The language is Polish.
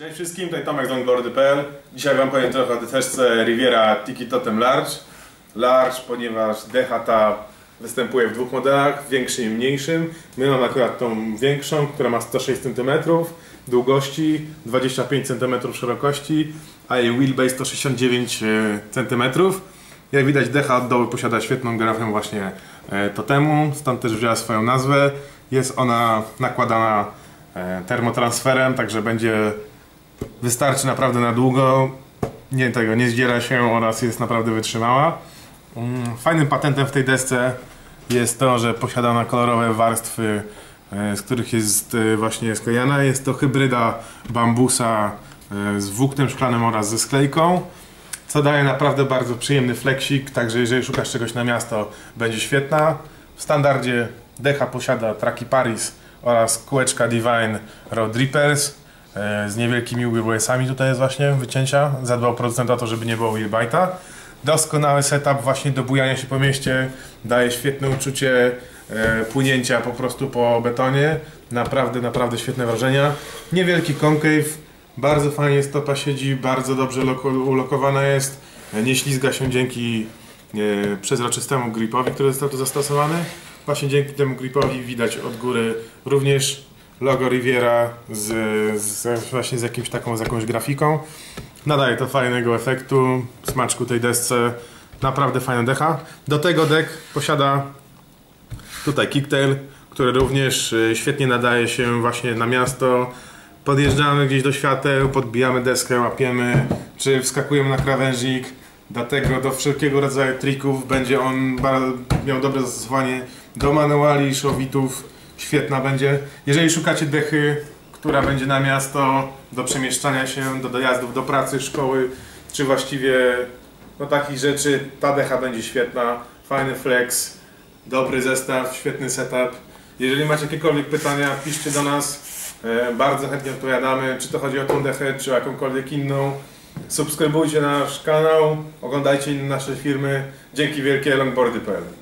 Cześć wszystkim, tutaj Tomek z longboardy.pl Dzisiaj Wam powiem trochę o desce Riviera Tiki Totem Large. Large, ponieważ ta występuje w dwóch modelach, większym i mniejszym. My mamy akurat tą większą, która ma 106 cm długości, 25 cm szerokości a jej wheelbase to 69 cm Jak widać decha od dołu posiada świetną grafę właśnie e, totemu, stąd też wzięła swoją nazwę. Jest ona nakładana e, termotransferem, także będzie wystarczy naprawdę na długo. Nie tego, nie zdziera się oraz jest naprawdę wytrzymała. Mm, Fajnym patentem w tej desce jest to, że posiada ona kolorowe warstwy, e, z których jest e, właśnie sklejana. Jest to hybryda bambusa e, z włóknem szklanym oraz ze sklejką, co daje naprawdę bardzo przyjemny fleksik, także jeżeli szukasz czegoś na miasto, będzie świetna. W standardzie decha posiada traki Paris oraz kółeczka Divine Road Rippers z niewielkimi wheelbasami tutaj jest właśnie wycięcia. Zadbał producent o to, żeby nie było wheelbite'a. Doskonały setup właśnie do bujania się po mieście. Daje świetne uczucie e, płynięcia po prostu po betonie. Naprawdę, naprawdę świetne wrażenia. Niewielki concave. Bardzo fajnie stopa siedzi, bardzo dobrze loko- ulokowana jest. E, Nie ślizga się dzięki e, przezroczystemu gripowi, który został tu zastosowany. Właśnie dzięki temu gripowi widać od góry również logo Riviera z, z, właśnie z, jakimś taką, z jakąś grafiką. Nadaje to fajnego efektu, smaczku tej desce. Naprawdę fajna decha. Do tego dek posiada tutaj kicktail, który również y, świetnie nadaje się właśnie na miasto. Podjeżdżamy gdzieś do świateł, podbijamy deskę, łapiemy, czy wskakujemy na krawężnik. Dlatego do wszelkiego rodzaju trików będzie on miał dobre zastosowanie do manuali, szowitów. Świetna będzie. Jeżeli szukacie dechy, która będzie na miasto, do przemieszczania się, do dojazdów do pracy, szkoły, czy właściwie no takich rzeczy, ta decha będzie świetna. Fajny flex, dobry zestaw, świetny setup. Jeżeli macie jakiekolwiek pytania, piszcie do nas. E, Bardzo chętnie odpowiadamy, czy to chodzi o tą dechę, czy o jakąkolwiek inną. Subskrybujcie nasz kanał, oglądajcie nasze firmy. Dzięki wielkie longboardy.pl